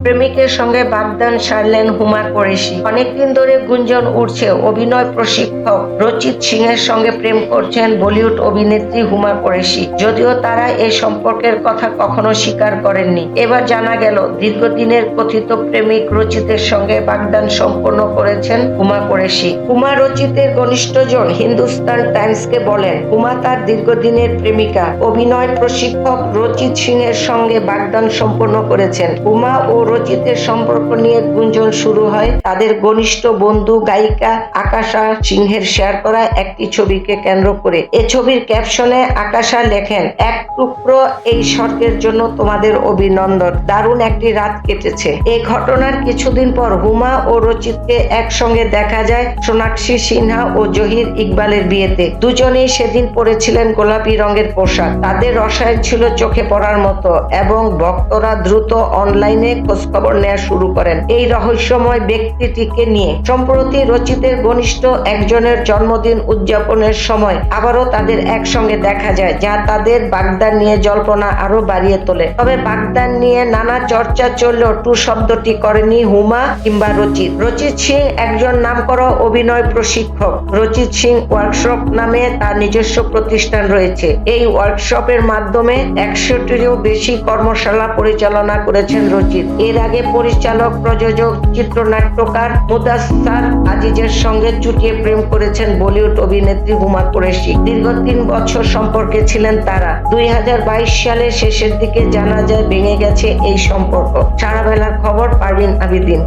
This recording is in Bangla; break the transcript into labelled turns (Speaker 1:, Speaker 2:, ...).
Speaker 1: প্রেমিকের সঙ্গে বাগদান সারলেন হুমা কোরেশি অনেকদিন ধরে গুঞ্জন উঠছে অভিনয় প্রশিক্ষক রচিত সিং এর সঙ্গে প্রেম করছেন বলিউড অভিনেত্রী হুমা কোরেশি যদিও তারা এই সম্পর্কের কথা কখনো স্বীকার করেননি। এবার জানা গেল, দীর্ঘদিনের কথিত প্রেমিক রচিতের সঙ্গে বাগদান সম্পন্ন করেছেন হুমা কোরেশি হুমা রচিতের ঘনিষ্ঠজন হিন্দুস্তান টাইমসকে বলেন, হুমা তার দীর্ঘদিনের প্রেমিকা। অভিনয় প্রশিক্ষক রচিত সিং এর সঙ্গে বাগদান সম্পন্ন করেছেন। হুমা ও রচিতের সম্পর্ক নিয়ে গুঞ্জন শুরু হয়। তাদের ঘনিষ্ঠ বন্ধু, গায়িকা আকাশা সিংহের শেয়ার করা একটি ছবিকে কেন্দ্র করে। এ ছবির ক্যাপশনে আকাশা লেখেন, এক টুকরো এই স্বর্গের জন্য তোমাদের অভিনন্দন। দারুণ একটি রাত কেটেছে। এই ঘটনার কিছুদিন পর হুমা ও রচিতকে একসঙ্গে দেখা যায় সোনাক্ষী সিনহা ও জহির ইকবালের বিয়েতে। দুজনেই সেদিন পরেছিলেন গোলাপি রঙের পোশাক। তাদের রসায়ন ছিল চোখে পড়ার মতো এবং ভক্তরা দ্রুত অনলাইনে খোঁজখবর নেওয়া শুরু করেন। এই রহস্যময় ব্যক্তিটিকে নিয়ে সম্প্রতি রচিতের ঘনিষ্ঠ একজনের জন্মদিন উদযাপনের সময় আবারও তাদের একসঙ্গে দেখা যায়, যা তাদের বাগদান নিয়ে জল্পনা আরও বাড়িয়ে তোলে। তবে বাগদান নিয়ে নানা চর্চা চললেও টু শব্দটি করেনি হুমা কিংবা রচিত। রচিত সিং একজন নামকরা অভিনয় প্রশিক্ষক। রচিত সিং ওয়ার্কশপ নামে তার নিজস্ব প্রতিষ্ঠান রয়েছে। এই ওয়ার্কশপের মাধ্যমে একশোটিরও বেশি কর্মশালা পরিচালনা করেছেন রচিত। এর আগে পরিচালক, প্রযোজক, চিত্রনাট্যকার মুদাস্তার আজিজের সঙ্গে চুটিয়ে প্রেম করেছেন বলিউড অভিনেত্রী হুমা কুরেশি। দীর্ঘ তিন বছর সম্পর্কে ছিলেন তারা। দুই হাজার বাইশ সালের শেষের দিকে জানা যায়, ভেঙে গেছে এই সম্পর্ক। সারা বেলার খবর পারভিন আবিদিন।